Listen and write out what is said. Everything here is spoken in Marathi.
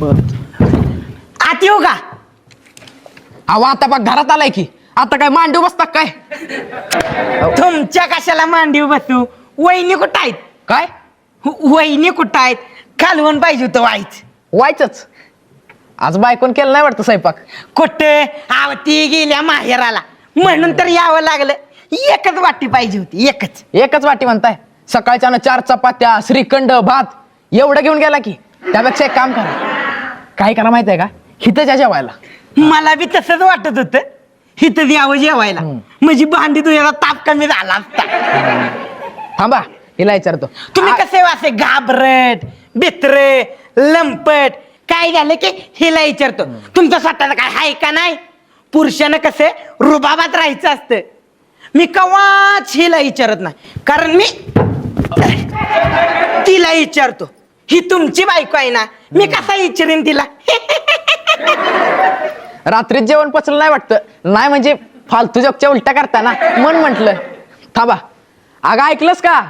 शपथ आत येऊ का? अहो आता बघ घरात आलाय की. आता काय मांडू बसता काय? तुमच्या कशाला मांडीव बसू? वहिनी कुठं आहेत? काय? वहिनी कुठं आहेत? कालवण पाहिजे होतं वाईच व्हायचंच आज बायकोन केलं नाही वाटतं स्वयंपाक. कुठे? आवती गेल्या माहेराला. म्हणून तर यावं लागलं. एकच वाटी पाहिजे होती एकच. एकच वाटी म्हणताय. सकाळच्या चार चपात्या श्रीखंड भात. एवढं घेऊन गेला की. त्यापेक्षा एक काम करा. काय करा माहितीये का? हिथं जेवायला. मला बी तसंच वाटत होतं. इथं यावं जेवायला. म्हणजे भांडी तुझ्याला ताप कमी झाला असता. थांबा हिला विचारतो. तुम्ही कसे वासे घाबरट बित्र लंपट? काय झालं की हिला विचारतो तुमचं स्वतःचं काय आहे का नाही? पुरुषानं कसे रुबाबात राहायचं असतं. मी कवाच हिला विचारत नाही. कारण मी तिला विचारतो. ही तुमची बायको आहे ना मी कसा विचारीन तिला? रात्रीत जेवण पचलं नाही वाटतं. नाही म्हणजे फालतू जगच्या उलट्या करता ना मन म्हंटल. थांबा. अगं ऐकलंस का?